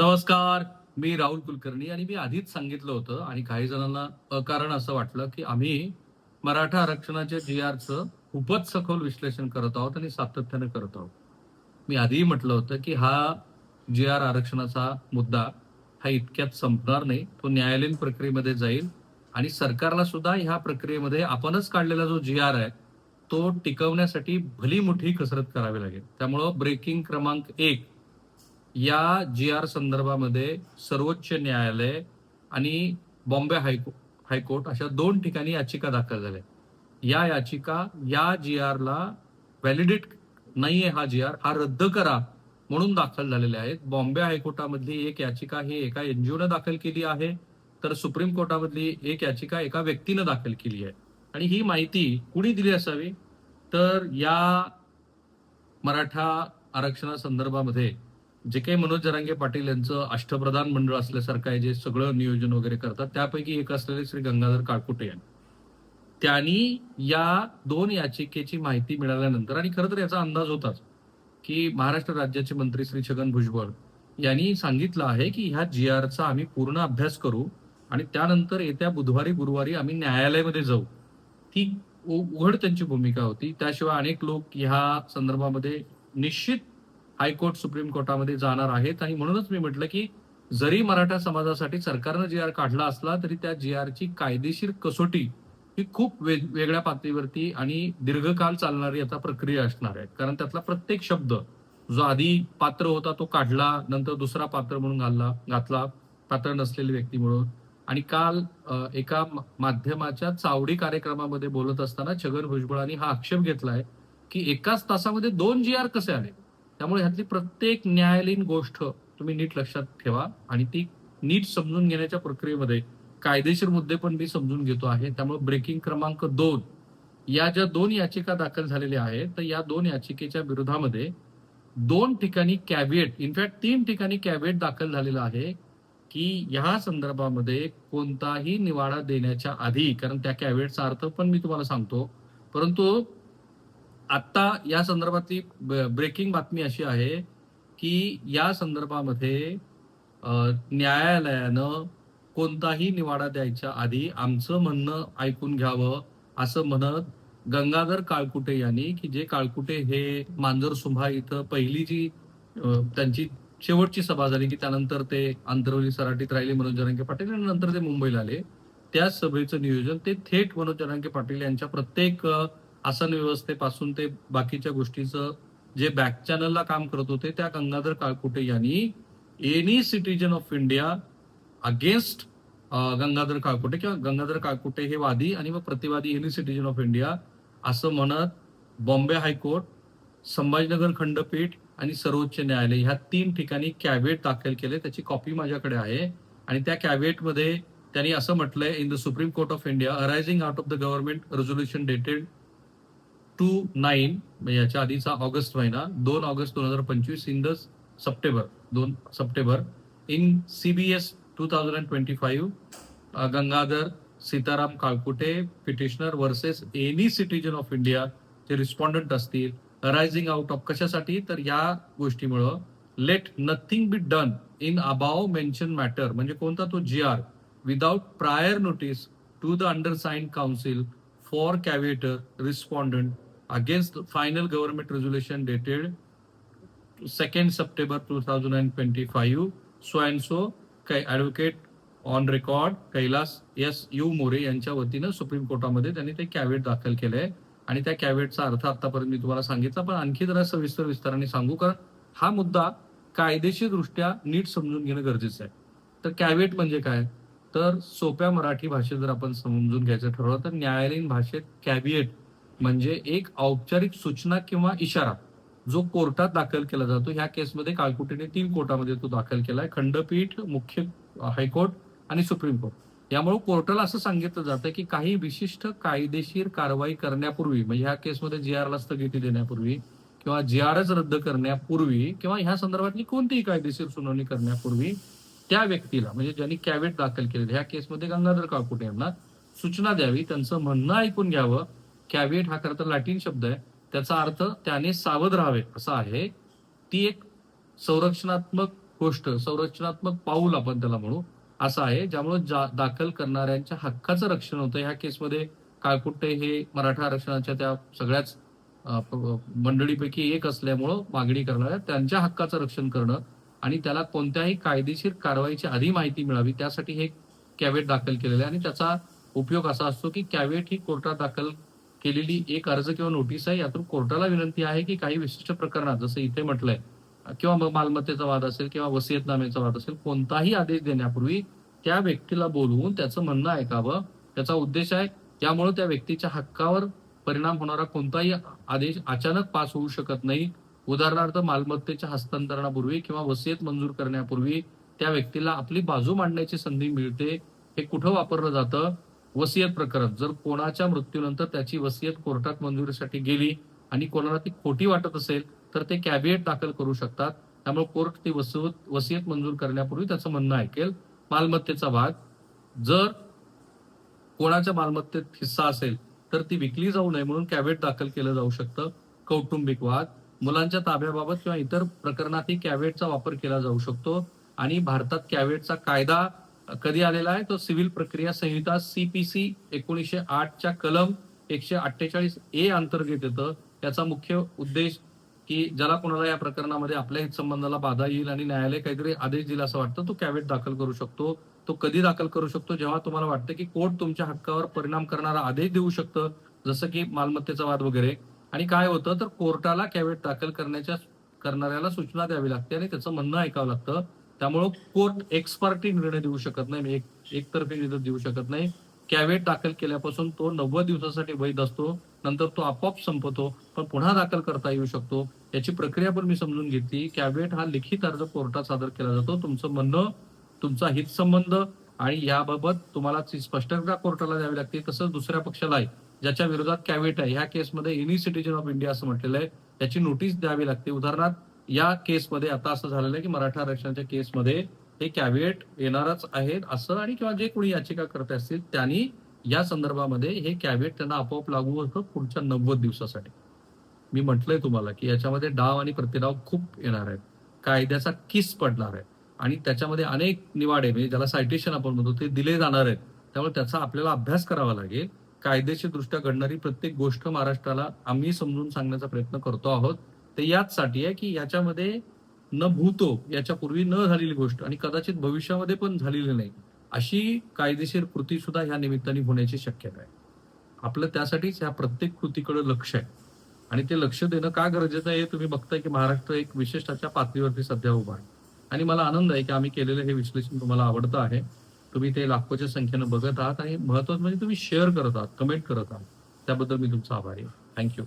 नमस्कार. मी राहुल कुलकर्णी आणि मी आधीच सांगितलं होतं आणि काही जणांना अकारण असं वाटलं की आम्ही मराठा आरक्षणाच्या जी आरचं खूपच सखोल विश्लेषण करत आहोत आणि सातत्यानं करत आहोत. मी आधीही म्हटलं होतं की हा जी आर आरक्षणाचा मुद्दा हा इतक्यात संपणार नाही. तो न्यायालयीन प्रक्रियेमध्ये जाईल आणि सरकारला सुद्धा ह्या प्रक्रियेमध्ये आपणच काढलेला जो जी आर आहे तो टिकवण्यासाठी भली मोठी कसरत करावी लागेल. त्यामुळं ब्रेकिंग क्रमांक एक या जी आर संदर्भामध्ये सर्वोच्च न्यायालय आणि बॉम्बे हायको हायकोर्ट अशा दोन ठिकाणी याचिका दाखल झाल्या. या याचिका या जी आरला व्हॅलिडेट नाहीये हा जी आर हा रद्द करा म्हणून दाखल झालेले आहेत. बॉम्बे हायकोर्टामधली एक याचिका ही एका एनजीओनं दाखल केली आहे तर सुप्रीम कोर्टामधली एक याचिका एका व्यक्तीनं दाखल केली आहे. आणि ही माहिती कुणी दिली असावी? तर या मराठा आरक्षणासंदर्भामध्ये जे काही मनोज जरांगे पाटील यांचं अष्टप्रधान मंडळ असल्यासारखं आहे जे सगळं नियोजन वगैरे करतात त्यापैकी एक असलेले श्री गंगाधर काळकुटे यांनी. त्यांनी या दोन याचिकेची माहिती मिळाल्यानंतर आणि खरं तर याचा अंदाज होताच की महाराष्ट्र राज्याचे मंत्री श्री छगन भुजबळ यांनी सांगितलं आहे की ह्या जी आरचा आम्ही पूर्ण अभ्यास करू आणि त्यानंतर येत्या बुधवारी गुरुवारी आम्ही न्यायालयामध्ये जाऊ. ती उ- उघड त्यांची भूमिका होती. त्याशिवाय अनेक लोक ह्या संदर्भामध्ये निश्चित हायकोर्ट सुप्रीम कोर्टामध्ये जाणार आहेत. आणि म्हणूनच मी म्हटलं की जरी मराठा समाजासाठी सरकारनं जी आर काढला असला तरी त्या जी आरची कायदेशीर कसोटी ही खूप वेगळ्या पातळीवरती आणि दीर्घकाल चालणारी आता प्रक्रिया असणार आहे. कारण त्यातला प्रत्येक शब्द जो आधी पात्र होता तो काढला नंतर दुसरा पात्र म्हणून घालला घातला पात्र नसलेली व्यक्ती म्हणून आणि काल एका माध्यमाच्या चावडी कार्यक्रमामध्ये बोलत असताना छगन भुजबळांनी हा आक्षेप घेतलाय की एकाच तासामध्ये दोन जी आर कसे आले? त्यामुळे ह्यातली प्रत्येक न्यायालयीन गोष्ट तुम्ही नीट लक्षात ठेवा आणि ती नीट समजून घेण्याच्या प्रक्रियेमध्ये कायदेशीर मुद्दे पण मी समजून घेतो आहे. त्यामुळे ब्रेकिंग क्रमांक दोन. या ज्या दोन याचिका दाखल झालेल्या आहेत तर या दोन याचिकेच्या विरोधामध्ये दोन ठिकाणी कॅबिएट इनफॅक्ट तीन ठिकाणी कॅबिएट दाखल झालेला आहे की ह्या संदर्भामध्ये कोणताही निवाडा देण्याच्या आधी कारण त्या कॅबिएटचा अर्थ पण मी तुम्हाला सांगतो परंतु आत्ता या संदर्भातली ब- ब्रेकिंग बातमी अशी आहे की या संदर्भामध्ये न्यायालयानं कोणताही निवाडा द्यायच्या आधी आमचं म्हणणं ऐकून घ्यावं असं म्हणत गंगाधर काळकुटे यांनी की जे काळकुटे हे मांजर सुंभा इथं पहिली जी त्यांची शेवटची सभा झाली की त्यानंतर ते आंतरवली सराटीत राहिले मनोज जरांगे पाटील आणि नंतर ते मुंबईला आले. त्या सभेचं नियोजन ते थेट मनोज जरांगे पाटील यांच्या प्रत्येक आसन व्यवस्थेपासून ते बाकीच्या गोष्टीचं जे बॅक चॅनलला काम करत होते त्या गंगाधर काळकुटे यांनी any citizen of India against Gangadhar Kalkute किंवा गंगाधर काळकुटे हे वादी आणि मग प्रतिवादी एनी सिटीजन ऑफ इंडिया असं म्हणत बॉम्बे हायकोर्ट संभाजीनगर खंडपीठ आणि सर्वोच्च न्यायालय ह्या तीन ठिकाणी कॅबिनेट दाखल केले. त्याची कॉपी माझ्याकडे आहे आणि त्या कॅबिनेटमध्ये त्यांनी असं म्हटलंय in the supreme court of India arising out of the government resolution dated two nine म्हणजे याच्या आधीचा ऑगस्ट महिना दोन ऑगस्ट दोन हजार पंचवीस इन द सप्टेंबर दोन September. In CBS two thousand and twenty five Gangadhar Sitaram Kalkute petitioner versus any citizen of India J respondent असतील अरायझिंग आउट ऑफ कशासाठी? तर या गोष्टीमुळं let nothing be done in above mention matter म्हणजे कोणता? तो G R without prior notice to the undersigned counsel for caveator respondent against final final government dated second September two thousand So twenty five advocate so advocate on record Kailas S U More यांच्या वतीनं supreme कोर्टामध्ये त्यांनी ते caveat दाखल केलंय. आणि त्या कॅवेटचा अर्थ आतापर्यंत मी तुम्हाला सांगितला पण आणखी जरा सविस्तर विस्ताराने सांगू कारण हा मुद्दा कायदेशीर दृष्ट्या नीट समजून घेणं गरजेचं आहे. तर कॅव्हेट म्हणजे काय? तर सोप्या मराठी भाषेत जर आपण समजून घ्यायचं ठरवलं तर न्यायालयीन भाषेत कॅबिएट म्हणजे एक औपचारिक सूचना किंवा इशारा जो कोर्टात दाखल केला जातो. ह्या केसमध्ये काळकुटीने तीन कोर्टामध्ये तो दाखल केलाय. खंडपीठ मुख्य हायकोर्ट आणि सुप्रीम कोर्ट. यामुळे कोर्टाला असं सांगितलं जातं की काही विशिष्ट कायदेशीर कारवाई करण्यापूर्वी म्हणजे ह्या केसमध्ये जी आरला स्थगिती देण्यापूर्वी किंवा जी आरच रद्द करण्यापूर्वी किंवा ह्या संदर्भातली कोणतीही कायदेशीर सुनावणी करण्यापूर्वी त्या व्यक्तीला म्हणजे ज्यांनी कॅवेट दाखल केलेलं ह्या केसमध्ये गंगाधर काळकुटे यांना सूचना द्यावी त्यांचं म्हणणं ऐकून घ्यावं कॅव्हिएट हा खरं तर लॅटिन शब्द आहे. त्याचा अर्थ त्याने सावध राहावे असा आहे. ती एक संरक्षणात्मक गोष्ट संरक्षणात्मक पाऊल आपण त्याला म्हणू असं आहे. ज्यामुळे जा- दाखल करणाऱ्यांच्या हक्काचं रक्षण होतं. ह्या केसमध्ये काळकुट्टे हे मराठा आरक्षणाच्या त्या सगळ्याच मंडळीपैकी एक असल्यामुळं मागणी करणाऱ्या त्यांच्या हक्काचं रक्षण करणं आणि त्याला कोणत्याही कायदेशीर कारवाईची आधी माहिती मिळावी त्यासाठी हे कॅव्हेट दाखल केलेलं आहे. आणि त्याचा उपयोग असा असतो की कॅव्हेट ही कोर्टात दाखल केलेली एक अर्ज किंवा नोटीस आहे यातून कोर्टाला विनंती आहे की काही विशिष्ट प्रकरणात जसं इथे म्हटलंय किंवा मग मालमत्तेचा वाद असेल किंवा वसियतनामेचा वाद असेल कोणताही आदेश देण्यापूर्वी त्या व्यक्तीला बोलवून त्याचं म्हणणं ऐकावं. त्याचा उद्देश आहे यामुळे त्या व्यक्तीच्या हक्कावर परिणाम होणारा कोणताही आदेश अचानक पास होऊ शकत नाही. उदाहरणार्थ मालमत्तेच्या हस्तांतरणापूर्वी किंवा वसियत मंजूर करण्यापूर्वी त्या व्यक्तीला आपली बाजू मांडण्याची संधी मिळते. हे कुठं वापरलं जातं? वसियत प्रकरण. जर कोणाच्या मृत्यूनंतर त्याची वसियत कोर्टात मंजुरीसाठी गेली आणि कोणाला ती खोटी वाटत असेल तर ते कॅबिनेट दाखल करू शकतात. त्यामुळे कोर्ट ती वसवत वसियत मंजूर करण्यापूर्वी त्याचं म्हणणं ऐकेल. मालमत्तेचा भाग. जर कोणाच्या मालमत्तेत हिस्सा असेल तर ती विकली जाऊ नये म्हणून कॅबिनेट दाखल केलं जाऊ शकतं. कौटुंबिक वाद मुलांच्या ताब्याबाबत किंवा इतर प्रकरणातही कॅवेटचा वापर केला जाऊ शकतो. आणि भारतात कॅवेटचा कायदा कधी आलेला आहे? तो सिव्हिल प्रक्रिया संहिता सीपीसी एकोणीसशे आठच्या कलम एकशे अठ्ठेचाळीस ए अंतर्गत येतं. त्याचा मुख्य उद्देश की ज्याला कोणाला या प्रकरणामध्ये आपल्या हितसंबंधाला बाधा येईल आणि न्यायालय काहीतरी आदेश दिला असं वाटतं तो कॅवेट दाखल करू शकतो. तो कधी दाखल करू शकतो? जेव्हा तुम्हाला वाटतं की कोर्ट तुमच्या हक्कावर परिणाम करणारा आदेश देऊ शकतं जसं की मालमत्तेचा वाद वगैरे. आणि काय होतं? तर कोर्टाला कॅवेट दाखल करण्याच्या करणाऱ्याला सूचना द्यावी लागते आणि त्याचं म्हणणं ऐकावं लागतं. त्यामुळं कोर्ट एक्सपर्टी निर्णय देऊ शकत नाही म्हणजे एक एकतर्फी निर्णय देऊ शकत नाही. कॅवेट दाखल केल्यापासून तो नव्वद दिवसासाठी वैध असतो नंतर तो आपोआप संपतो पण पुन्हा दाखल करता येऊ शकतो. याची प्रक्रिया पण मी समजून घेतली. कॅवेट हा लिखित अर्ज कोर्टात सादर केला जातो. तुमचं म्हणणं तुमचा हितसंबंध आणि याबाबत तुम्हाला ती स्पष्टता कोर्टाला द्यावी लागते. तसंच दुसऱ्या पक्षाला आहे ज्याच्या विरोधात कॅवेट आहे. ह्या केसमध्ये एनी सिटीजन ऑफ इंडिया असं म्हटलेलं आहे. याची नोटीस द्यावी लागते. उदाहरणार्थ या केसमध्ये आता असं झालेलं आहे की मराठा आरक्षणाच्या केसमध्ये हे कॅव्हिएट येणारच आहेत असं आणि किंवा जे कोणी याचिका करत असतील त्यांनी या संदर्भामध्ये हे कॅविएट त्यांना आपोआप लागू होतं पुढच्या नव्वद दिवसासाठी. मी म्हटलंय तुम्हाला की याच्यामध्ये डाव आणि प्रतिडाव खूप येणार आहेत. कायद्याचा किस पडणार आहे? आणि त्याच्यामध्ये अनेक निवाडे म्हणजे ज्याला सायटेशन आपण म्हणतो ते दिले जाणार आहेत. त्यामुळे त्याचा आपल्याला अभ्यास करावा लागेल. कायदेशीर दृष्ट्या घडणारी प्रत्येक गोष्ट महाराष्ट्राला आम्ही समजून सांगण्याचा प्रयत्न करतो आहोत. ते याचसाठी आहे की याच्यामध्ये न भूतो याच्यापूर्वी न झालेली गोष्ट आणि कदाचित भविष्यामध्ये पण झालेली नाही. अशी कायदेशीर कृती सुद्धा ह्या निमित्ताने होण्याची शक्यता आहे. आपलं त्यासाठीच ह्या प्रत्येक कृतीकडे लक्ष आहे. आणि ते लक्ष देणं का गरजेचं आहे हे तुम्ही बघताय की महाराष्ट्र एक विशिष्टाच्या पातळीवरती सध्या उभा आहे. आणि मला आनंद आहे की आम्ही केलेलं हे विश्लेषण तुम्हाला आवडतं आहे. तुम्ही ते लाखोच्या संख्येनं बघत आहात आणि महत्वाचं म्हणजे तुम्ही शेअर करत आहात कमेंट करत आहात. त्याबद्दल मी तुमचा आभारी आहे. थँक्यू